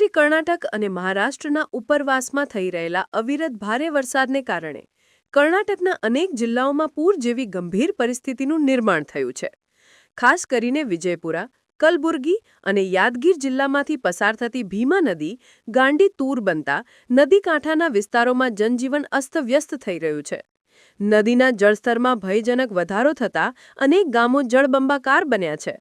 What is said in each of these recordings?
ઉત્તરી કર્ણાટક અને મહારાષ્ટ્રના ઉપરવાસમાં થઈ રહેલા અવિરત ભારે વરસાદને કારણે કર્ણાટકના અનેક જિલ્લાઓમાં પૂર જેવી ગંભીર પરિસ્થિતિનું નિર્માણ થયું છે. ખાસ કરીને વિજયપુરા, કલબુર્ગી અને યાદગીર જિલ્લામાંથી પસાર થતી ભીમા નદી ગાંડી તૂર બનતા નદી કાંઠાના વિસ્તારોમાં જનજીવન અસ્તવ્યસ્ત થઈ રહ્યું છે. નદીના જળસ્તરમાં ભયજનક વધારો થતાં અનેક ગામો જળબંબાકાર બન્યા છે.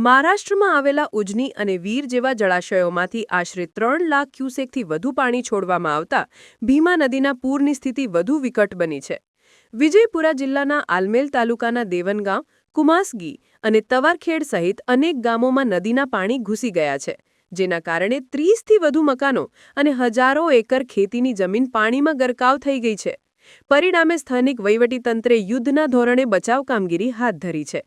મહારાષ્ટ્રમાં આવેલા ઉજની અને વીર જેવા જળાશયોમાંથી આશરે ત્રણ લાખ ક્યુસેકથી વધુ પાણી છોડવામાં આવતા ભીમા નદીના પૂરની સ્થિતિ વધુ વિકટ બની છે. વિજયપુરા જિલ્લાના આલમેલ તાલુકાના દેવનગાંવ, કુમાસગી અને તવારખેડ સહિત અનેક ગામોમાં નદીના પાણી ઘૂસી ગયા છે, જેના કારણે ત્રીસથી વધુ મકાનો અને હજારો એકર ખેતીની જમીન પાણીમાં ગરકાવ થઈ ગઈ છે. પરિણામે સ્થાનિક વહીવટીતંત્રે યુદ્ધના ધોરણે બચાવ કામગીરી હાથ ધરી છે.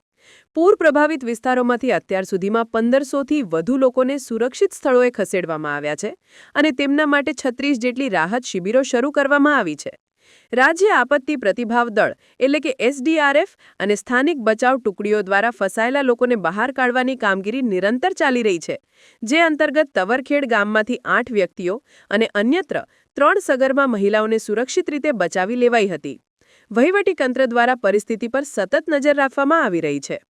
પૂર પ્રભાવિત વિસ્તારોમાંથી અત્યાર સુધીમાં પંદરસોથી વધુ લોકોને સુરક્ષિત સ્થળોએ ખસેડવામાં આવ્યા છે અને તેમના માટે છત્રીસ જેટલી રાહત શિબિરો શરૂ કરવામાં આવી છે. રાજ્ય આપત્તિ પ્રતિભાવ દળ, એટલે કે એસડીઆરએફ અને સ્થાનિક બચાવ ટુકડીઓ દ્વારા ફસાયેલા લોકોને બહાર કાઢવાની કામગીરી નિરંતર ચાલી રહી છે, જે અંતર્ગત તવરખેડ ગામમાંથી આઠ વ્યક્તિઓ અને અન્યત્ર ત્રણ સગર્ભા મહિલાઓને સુરક્ષિત રીતે બચાવી લેવાઈ હતી. વહીવટીતંત્ર દ્વારા પરિસ્થિતિ પર સતત નજર રાખવામાં આવી રહી છે.